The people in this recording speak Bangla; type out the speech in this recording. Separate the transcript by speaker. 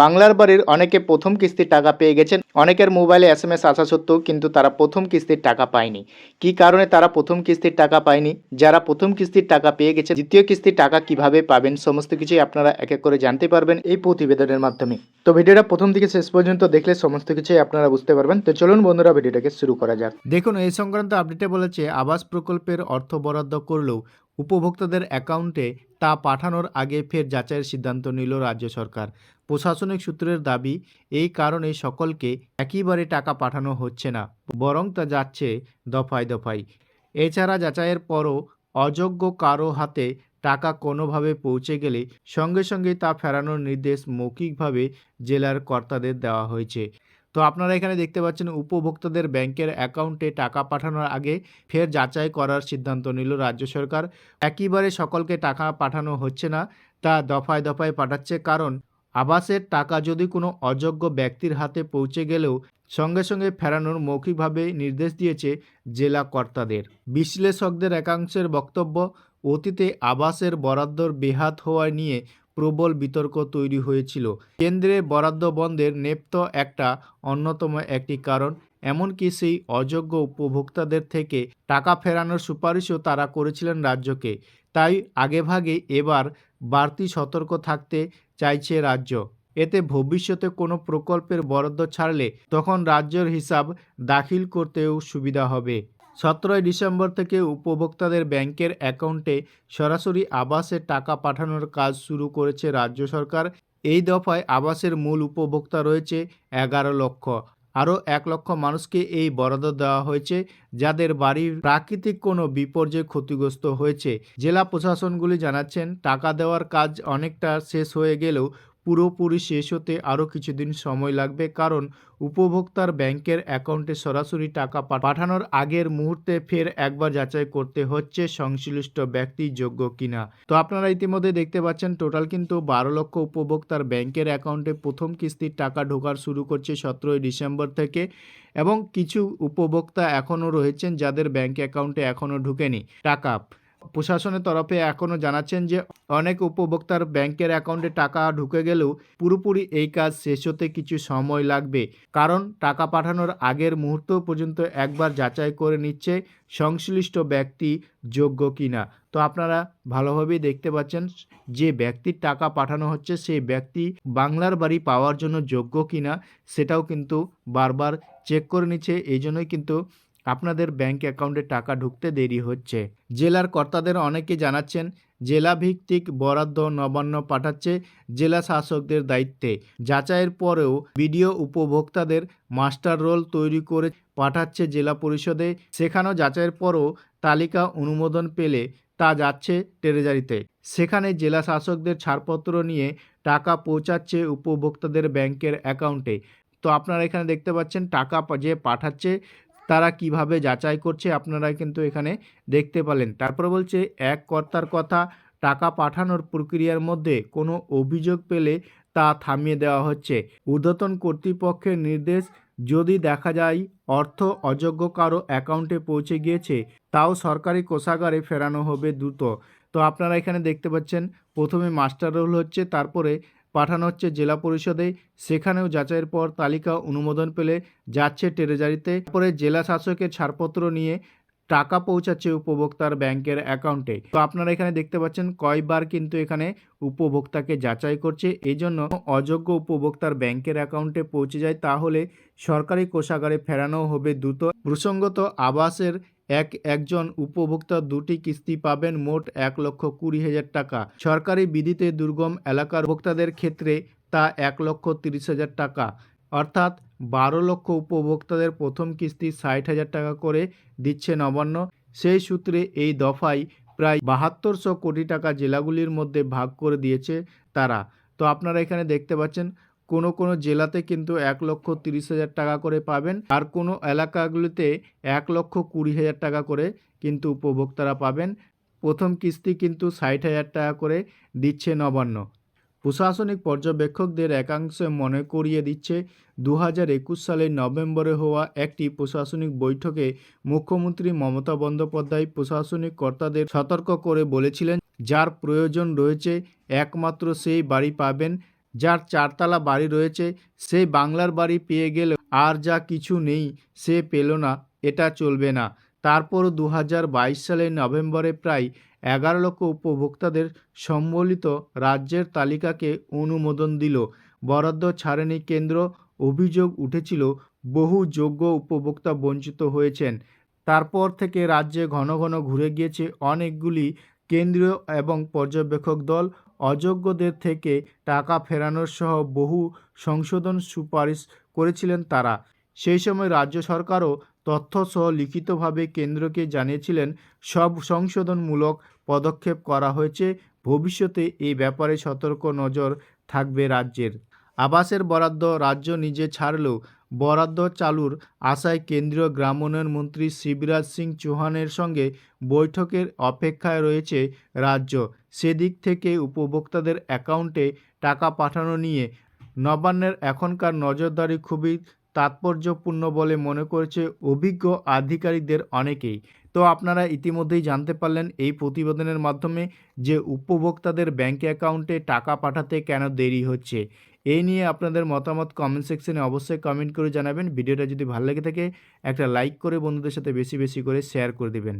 Speaker 1: বাংলার বাড়ির অনেকে প্রথম কিস্তির টাকা পেয়ে গেছেন। অনেকের মোবাইলে এস এম এস আসা সত্ত্বেও কিন্তু তারা প্রথম কিস্তির টাকা পায়নি। কী কারণে তারা প্রথম কিস্তির টাকা পায়নি? যারা প্রথম কিস্তির টাকা পেয়ে গেছে দ্বিতীয় কিস্তির টাকা কীভাবে পাবেন? সমস্ত কিছুই আপনারা এক এক করে জানতে পারবেন এই প্রতিবেদনের মাধ্যমে। তো ভিডিওটা প্রথম থেকে শেষ পর্যন্ত দেখলে সমস্ত কিছুই আপনারা বুঝতে পারবেন। তো চলুন বন্ধুরা ভিডিওটাকে শুরু করা যাক। দেখুন এই সংক্রান্ত আপডেটে বলেছে, আবাস প্রকল্পের অর্থ বরাদ্দ করলেও উপভোক্তাদের অ্যাকাউন্টে তা পাঠানোর আগে ফের যাচাইয়ের সিদ্ধান্ত নিল রাজ্য সরকার। প্রশাসনিক সূত্রের দাবি, এই কারণে সকলকে একইবারে টাকা পাঠানো হচ্ছে না, বরং তা যাচ্ছে দফায় দফায়। এছাড়া যাচাইয়ের পরও অযোগ্য কারও হাতে টাকা কোনোভাবে পৌঁছে গেলে সঙ্গে সঙ্গে তা ফেরানোর নির্দেশ মৌখিকভাবে জেলার কর্তাদের দেওয়া হয়েছে। তো আপনারা এখানে দেখতে পাচ্ছেন উপভোক্তাদের ব্যাংকের অ্যাকাউন্টে টাকা পাঠানোর আগে ফের যাচাই করার সিদ্ধান্ত নিল রাজ্য সরকার। একইবারে সকলকে টাকা পাঠানো হচ্ছে না, তা দফায় দফায় পাঠাচ্ছে কারণ আবাসের টাকা যদি কোনো অযোগ্য ব্যক্তির হাতে পৌঁছে গেলেও সঙ্গে সঙ্গে ফেরানোর মৌখিকভাবে নির্দেশ দিয়েছে জেলা কর্তাদের। বিশ্লেষকদের একাংশের বক্তব্য, অতীতে আবাসের বরাদ্দর বেহাত হওয়া নিয়ে প্রবল বিতর্ক তৈরি হয়েছিল। কেন্দ্রে বরাদ্দ বন্ধের নেপ্ত একটা অন্যতম একটি কারণ, এমনকি সেই অযোগ্য উপভোক্তাদের থেকে টাকা ফেরানোর সুপারিশও তারা করেছিলেন রাজ্যকে। তাই আগেভাগে এবার বাড়তি সতর্ক থাকতে চাইছে রাজ্য। এতে ভবিষ্যতে কোনো প্রকল্পের বরাদ্দ ছাড়লে তখন রাজ্যের হিসাব দাখিল করতেও সুবিধা হবে। সতেরোই ডিসেম্বর থেকে উপভোক্তাদের ব্যাংকের অ্যাকাউন্টে সরাসরি আবাসে টাকা পাঠানোর কাজ শুরু করেছে রাজ্য সরকার। এই দফায় আবাসের মূল উপভোক্তা রয়েছে এগারো লক্ষ। আরও এক লক্ষ মানুষকে এই বরাদ্দ দেওয়া হয়েছে, যাদের বাড়ির প্রাকৃতিক কোনো বিপর্যয় ক্ষতিগ্রস্ত হয়েছে। জেলা প্রশাসনগুলি জানাচ্ছেন, টাকা দেওয়ার কাজ অনেকটা শেষ হয়ে গেলেও পুরোপুরি শেষ হতে আরও কিছুদিন সময় লাগবে কারণ উপভোক্তার ব্যাংকের অ্যাকাউন্টে সরাসরি টাকা পাঠানোর আগের মুহূর্তে ফের একবার যাচাই করতে হচ্ছে সংশ্লিষ্ট ব্যক্তি যোগ্য কিনা। তো আপনারা ইতিমধ্যে দেখতে পাচ্ছেন, টোটাল কিন্তু বারো লক্ষ উপভোক্তার ব্যাংকের অ্যাকাউন্টে প্রথম কিস্তির টাকা ঢোকার শুরু করছে সতেরোই ডিসেম্বর থেকে এবং কিছু উপভোক্তা এখনও রয়েছেন যাদের ব্যাংক অ্যাকাউন্টে এখনও ঢুকেনি টাকা। প্রশাসনের তরফে এখনও জানাচ্ছেন যে অনেক উপভোক্তার ব্যাংকের অ্যাকাউন্টে টাকা ঢুকে গেলেও পুরোপুরি এই কাজ শেষ হতে কিছু সময় লাগবে। কারণ টাকা পাঠানোর আগের মুহূর্ত পর্যন্ত একবার যাচাই করে নিচ্ছে সংশ্লিষ্ট ব্যক্তি যোগ্য কিনা। তো আপনারা ভালোভাবেই দেখতে পাচ্ছেন যে ব্যক্তির টাকা পাঠানো হচ্ছে সেই ব্যক্তি বাংলার বাড়ি পাওয়ার জন্য যোগ্য কিনা সেটাও কিন্তু বারবার চেক করে নিচ্ছে। এই জন্যই কিন্তু আপনাদের ব্যাংক অ্যাকাউন্টে টাকা ঢুকতে দেরি হচ্ছে। জেলার কর্তাদের অনেকে জানাচ্ছেন জেলা ভিত্তিক বরাদ্দ নবান্ন পাঠাচ্ছে জেলা শাসকদের দায়িত্বে। যাচাইয়ের পরেও বিডিও উপভোক্তাদের মাস্টার রোল তৈরি করে পাঠাচ্ছে জেলা পরিষদে। সেখানেও যাচাইয়ের পরও তালিকা অনুমোদন পেলে তা যাচ্ছে ট্রেজারিতে। সেখানে জেলা শাসকদের ছাড়পত্র নিয়ে টাকা পৌঁছাচ্ছে উপভোক্তাদের ব্যাংকের অ্যাকাউন্টে। তো আপনারা এখানে দেখতে পাচ্ছেন, টাকা যে পাঠাচ্ছে তারা কীভাবে যাচাই করছে আপনারা কিন্তু এখানে দেখতে পেলেন। তারপর বলছে, এক কর্তার কথা, টাকা পাঠানোর প্রক্রিয়ার মধ্যে কোনো অভিযোগ পেলে তা থামিয়ে দেওয়া হচ্ছে। ঊর্ধ্বতন কর্তৃপক্ষের নির্দেশ, যদি দেখা যায় অর্থ অযোগ্য কারও অ্যাকাউন্টে পৌঁছে গিয়েছে, তাও সরকারি কোষাগারে ফেরানো হবে দ্রুত। তো আপনারা এখানে দেখতে পাচ্ছেন, প্রথমে মাস্টার রোল হচ্ছে, তারপরে পাঠানো হচ্ছে জেলা পরিষদে। সেখানেও যাচাইয়ের পর তালিকা অনুমোদন পেলে যাচ্ছে ট্রেজারিতে। তারপরে জেলা শাসকের ছাড়পত্র নিয়ে টাকা পৌঁছাচ্ছে উপভোক্তার ব্যাংকের অ্যাকাউন্টে। তো আপনারা এখানে দেখতে পাচ্ছেন কয়বার কিন্তু এখানে উপভোক্তাকে যাচাই করছে। এই জন্য অযোগ্য উপভোক্তার ব্যাংকের অ্যাকাউন্টে পৌঁছে যায়। তাহলে সরকারি কোষাগারে ফেরানো হবে দ্রুত। প্রসঙ্গত আবাসের এক, একজন উপভোক্তা দুটি কিস্তি পাবেন মোট এক লক্ষ কুড়ি হাজার টাকা। সরকারি বিধিতে দুর্গম এলাকার ভোক্তাদের ক্ষেত্রে তা এক লক্ষ তিরিশ হাজার টাকা। অর্থাৎ বারো লক্ষ উপভোক্তাদের প্রথম কিস্তি ষাট হাজার টাকা করে দিচ্ছে নবান্ন। সেই সূত্রে এই দফায় প্রায় বাহাত্তরশো কোটি টাকা জেলাগুলির মধ্যে ভাগ করে দিয়েছে তারা। তো আপনারা এখানে দেখতে পাচ্ছেন কোনো কোনো জেলাতে কিন্তু এক লক্ষ তিরিশ হাজার টাকা করে পাবেন। আর কোনো এলাকাগুলিতে এক লক্ষ কুড়ি হাজার টাকা করে কিন্তু উপভোক্তারা পাবেন। প্রথম কিস্তি কিন্তু ষাট হাজার টাকা করে দিচ্ছে নবান্ন। প্রশাসনিক পর্যবেক্ষকদের একাংশ মনে করিয়ে দিচ্ছে দু হাজার একুশ সালের নভেম্বরে হওয়া একটি প্রশাসনিক বৈঠকে মুখ্যমন্ত্রী মমতা বন্দ্যোপাধ্যায় প্রশাসনিক কর্তাদের সতর্ক করে বলেছিলেন, যার প্রয়োজন রয়েছে, একমাত্র সেই বাড়ি পাবেন যার চারতলা বাড়ি রয়েছে, সে বাংলার বাড়ি পেয়ে গেলে আর যা কিছু নেই, সে পেল না, এটা চলবে না। তারপর দু হাজার বাইশ সালের নভেম্বরে প্রায় এগারো লক্ষ উপভোক্তাদের সম্বলিত রাজ্যের তালিকাকে অনুমোদন দিল। বরাদ্দ ছাড়েনি কেন্দ্র, অভিযোগ উঠেছিল, বহু যোগ্য উপভোক্তা বঞ্চিত হয়েছেন। তারপর থেকে রাজ্যে ঘন ঘন ঘুরে গিয়েছে অনেকগুলি কেন্দ্রীয় এবং পর্যবেক্ষক দল অযোগ্যদের থেকে টাকা ফেরানোর সহ বহু সংশোধন সুপারিশ করেছিলেন তারা। সেই সময় রাজ্য সরকারও তথ্যসহ লিখিতভাবে কেন্দ্রকে জানিয়েছিলেন, সব সংশোধনমূলক পদক্ষেপ করা হয়েছে, ভবিষ্যতে এই ব্যাপারে সতর্ক নজর থাকবে রাজ্যের। আবাসের বরাদ্দ রাজ্য নিজে ছাড়লেও বরাদ্দ চালুর আশায় কেন্দ্রীয় গ্রাম উন্নয়ন মন্ত্রী শিবরাজ সিং চৌহানের সঙ্গে বৈঠকের অপেক্ষায় রয়েছে রাজ্য। সেদিক থেকে উপভোক্তাদের অ্যাকাউন্টে টাকা পাঠানো নিয়ে নবান্নের এখনকার নজরদারি খুবই তাৎপর্যপূর্ণ বলে মনে করছে অভিজ্ঞ আধিকারিকদের অনেকেই। তো আপনারা ইতিমধ্যেই জানতে পারলেন এই প্রতিবেদনের মাধ্যমে যে উপভোক্তাদের ব্যাঙ্ক অ্যাকাউন্টে টাকা পাঠাতে কেন দেরি হচ্ছে। এই নিয়ে আপনাদের মতামত কমেন্ট সেকশনে অবশ্যই কমেন্ট করে জানাবেন। ভিডিওটা যদি ভালো লেগে থাকে, একটা লাইক করে বন্ধুদের সাথে বেশি বেশি করে শেয়ার করে দেবেন।